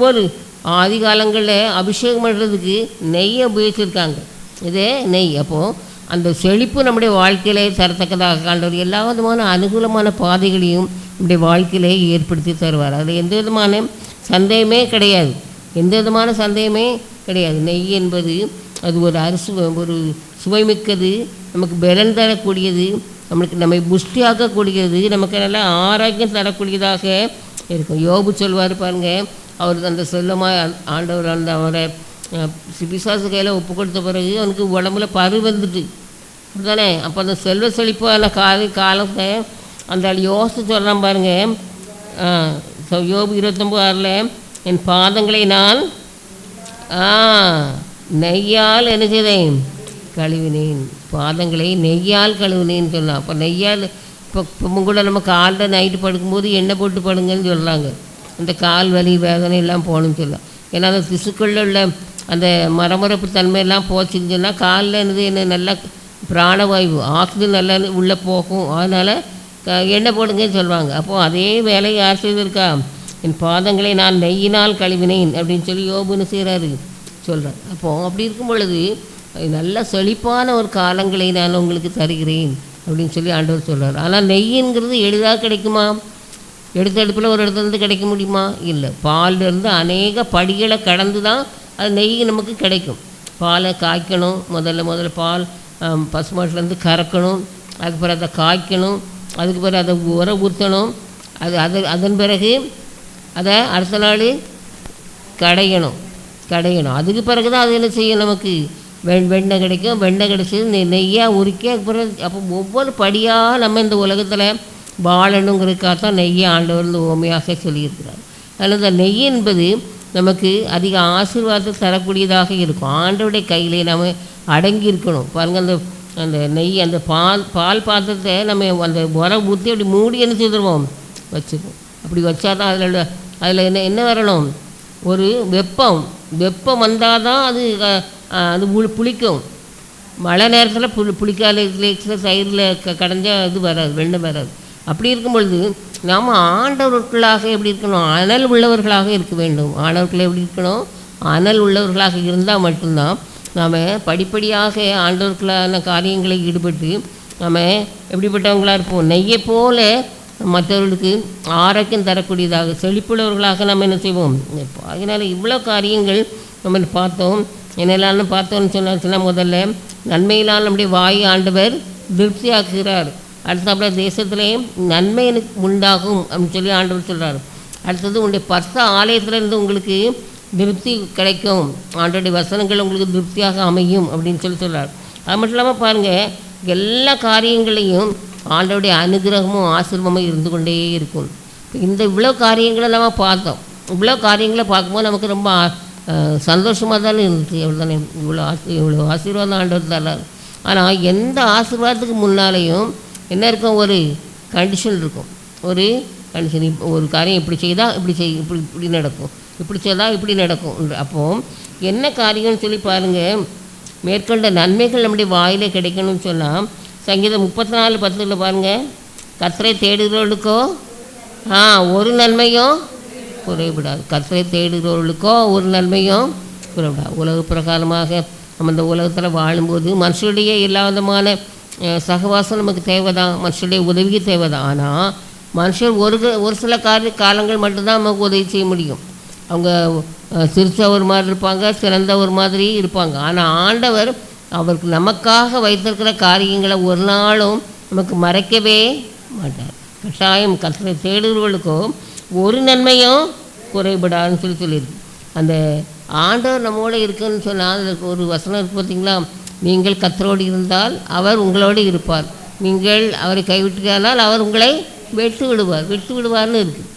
ஒவ்வொரு ஆதி காலங்களில் அபிஷேகம் பண்ணுறதுக்கு நெய்யை உபயோகிச்சிருக்காங்க. இதே நெய். அப்போது அந்த செழிப்பு நம்முடைய வாழ்க்கையிலே தரத்தக்கதாக காண்டவர் எல்லா விதமான அனுகூலமான பாதைகளையும் நம்முடைய வாழ்க்கையிலே ஏற்படுத்தி தருவார். அதில் எந்த விதமான சந்தேகமே கிடையாது. எந்த விதமான சந்தேகமே கிடையாது. நெய் என்பது அது ஒரு அரசு ஒரு சுவைமிக்கது நமக்கு பலன் தரக்கூடியது நம்மளுக்கு நம்மை புஷ்டியாக்கக்கூடியது நமக்கு நல்லா ஆரோக்கியம் தரக்கூடியதாக இருக்கும். யோபு சொல்வார் பாருங்கள் அவர் அந்த செல்லமாக ஆண்டவர் அந்த அவரை பிசாசு கையில் ஒப்பு கொடுத்த பிறகு அவனுக்கு உடம்புல பரு வந்துட்டு. தானே அப்போ அந்த செல்வ செழிப்பான காலை காலத்தை அந்த ஆள் யோசித்து சொல்கிறான் பாருங்கள் ஆ, யோபு இருபத்தொம்பது ஆறில் என் பாதங்களை நான் ஆ நெய்யால் என்ன செய்தேன்? கழுவினேன். பாதங்களை நெய்யால் கழுவினேன்னு சொன்னான். அப்போ நெய்யால் இப்போ இப்போ கூட நம்ம காலில் நைட்டு படுக்கும்போது எண்ணெய் போட்டு படுங்கன்னு சொல்கிறாங்க இந்த கால் வலி வேதனை எல்லாம் போகணும்னு சொல்லலாம் ஏன்னா அந்த திசுக்களில் உள்ள அந்த மரமரப்பு தன்மையெல்லாம் போச்சுன்னு சொன்னால் காலில் என்னது என்ன நல்லா பிராணவாயு ஆக்சிஜன் நல்லா உள்ளே போகும். அதனால் க- எண்ணெய் போடுங்கன்னு சொல்லுவாங்க. அப்போது அதே வேலையை யார் செய்திருக்கா? என் பாதங்களை நான் நெய்யினால் கழுவினேன் அப்படின்னு சொல்லி யோபுன்னு செய்கிறாரு சொல்கிறார் அப்போது அப்படி இருக்கும் பொழுது அது நல்ல செழிப்பான ஒரு காலங்களை நான் உங்களுக்கு தருகிறேன் அப்படின்னு சொல்லி ஆண்டவர் சொல்கிறார் ஆனால் நெய்யுங்கிறது எளிதாக கிடைக்குமா? எடுத்தடுப்பில் ஒரு இடத்துல இருந்து கிடைக்க முடியுமா? இல்லை. பால்லேருந்து அநேக படிகளை கடந்து தான் அது நெய் நமக்கு கிடைக்கும். பாலை காய்க்கணும். முதல்ல முதல்ல பால் பசுமாட்டிலேருந்து கறக்கணும். அதுக்கு பிறகு அதை காய்க்கணும். அதுக்கு பிறகு அதை உர ஊற்றணும். அது அது அதன் பிறகு அதை அடுத்த நாள் கடையணும். கடையணும். அதுக்கு பிறகு தான் அது என்ன செய்யும் நமக்கு? வெண் வெண்ணெய் கிடைக்கும். வெண்ணெய் கிடைச்சி நெய்யாக உரிக்க அதுக்கு பிறகு அப்போ ஒவ்வொரு படியாக நம்ம இந்த உலகத்தில் வாழணுங்கிறதுக்காக தான் நெய்யை ஆண்டவர் ஓமையாக சொல்லியிருக்கிறார். அதனால் இந்த நெய் என்பது நமக்கு அதிக ஆசீர்வாதத்தை தரக்கூடியதாக இருக்கும். ஆண்டவருடைய கையிலே நம்ம அடங்கி இருக்கணும் பாருங்கள் அந்த அந்த நெய் அந்த பால் பால் பாத்திரத்தை நம்ம அந்த உரம் ஊற்றி அப்படி மூடி என்ன செய்திருவோம்? வச்சுருவோம் அப்படி வச்சா தான் அதில் அதில் என்ன என்ன வரணும்? ஒரு வெப்பம். வெப்பம் வந்தால் தான் அது அது புளிக்கும். மழை நேரத்தில் புளி புளிக்கால இதில் தயிரில் க கடைஞ்சால் இது வராது வெண்ணெய் வராது. அப்படி இருக்கும் பொழுது நாம் ஆண்டவர்களாக எப்படி இருக்கணும்? அனல் உள்ளவர்களாக இருக்க வேண்டும். ஆண்டவர்கள் எப்படி இருக்கணும்? அனல் உள்ளவர்களாக இருந்தால் மட்டும்தான் நாம் படிப்படியாக ஆண்டவர்களான காரியங்களை ஈடுபட்டு நாம் எப்படிப்பட்டவங்களாக இருப்போம்? நெய்யை போல மற்றவர்களுக்கு ஆரோக்கியம் தரக்கூடியதாக செழிப்புள்ளவர்களாக நம்ம என்ன செய்வோம்? அதனால் இவ்வளோ காரியங்கள் நம்ம பார்த்தோம்? என்னெல்லாம் பார்த்தோம்னு சொன்னாச்சுன்னா முதல்ல நன்மையினால் நம்முடைய வாய் ஆண்டவர் திருப்தியாக்குகிறார். அடுத்தாப்புல தேசத்துலேயும் நன்மை எனக்கு உண்டாகும் அப்படின்னு சொல்லி ஆண்டவர் சொல்கிறார் அடுத்தது உங்களுடைய பர்ச ஆலயத்திலேருந்து உங்களுக்கு திருப்தி கிடைக்கும். ஆண்டோடைய வசனங்கள் உங்களுக்கு திருப்தியாக அமையும் அப்படின்னு சொல்லி சொல்கிறார் அது மட்டும் இல்லாமல் பாருங்கள் எல்லா காரியங்களையும் ஆண்டோடைய அனுகிரகமும் ஆசீர்வமும் இருந்து கொண்டே இருக்கும். இந்த இவ்வளோ காரியங்களை நம்ம பார்த்தோம். இவ்வளோ காரியங்களை பார்க்கும்போது நமக்கு ரொம்ப சந்தோஷமாக தானே இருந்துச்சு. எவ்வளோ தானே இவ்வளோ ஆசி இவ்வளோ ஆசீர்வாதம் ஆண்டவர் தர்றார் ஆனால் எந்த ஆசீர்வாதத்துக்கு முன்னாலேயும் என்ன இருக்கும்? ஒரு கண்டிஷன் இருக்கும். ஒரு கண்டிஷன் இப்போ ஒரு காரியம் இப்படி செய்தால் இப்படி செய் இப்படி இப்படி நடக்கும். இப்படி செய்தால் இப்படி நடக்கும். அப்போது என்ன காரியம்னு சொல்லி பாருங்கள் மேற்கொண்ட நன்மைகள் நம்முடைய வாயிலே கிடைக்கணும்னு சொன்னால் சங்கீதம் முப்பத்தி நாலு பத்தில் பாருங்கள் கத்தரை தேடுகிறவர்களுக்கோ ஆ ஒரு நன்மையும் குறைவிடாது கத்தரை தேடுகிறவர்களுக்கோ ஒரு நன்மையும் குறைவிடாது உலக பிரகாரமாக நம்ம இந்த உலகத்தில் வாழும்போது மனுஷனுடைய எல்லா விதமான சகவாசம் நமக்கு தேவைதான். மனுஷனுடைய உதவி தேவைதான். ஆனால் மனுஷன் ஒரு ஒரு சில காரிய காலங்கள் மட்டும்தான் நமக்கு உதவி செய்ய முடியும். அவங்க அஹ், ஒரு மாதிரி இருப்பாங்க சிறந்தவர் மாதிரி இருப்பாங்க. ஆனால் ஆண்டவர் அவருக்கு நமக்காக வைத்திருக்கிற காரியங்களை ஒரு நாளும் நமக்கு மறைக்கவே மாட்டார். கட்டாயம் கத்தரை தேடுகிறவர்களுக்கும் ஒரு நன்மையும் குறைபடாதுன்னு சொல்லி சொல்லியிருக்கு. அந்த ஆண்டவர் நம்மோடு இருக்குன்னு சொன்னால் அதுக்கு ஒரு வசனம் இருக்குது பார்த்தீங்களா? நீங்கள் கத்தரோடு இருந்தால் அவர் உங்களோடு இருப்பார். நீங்கள் அவரை கைவிட்டுக்கானால் அவர் உங்களை வெட்டு விடுவார் வெட்டு விடுவார்னு இருக்குது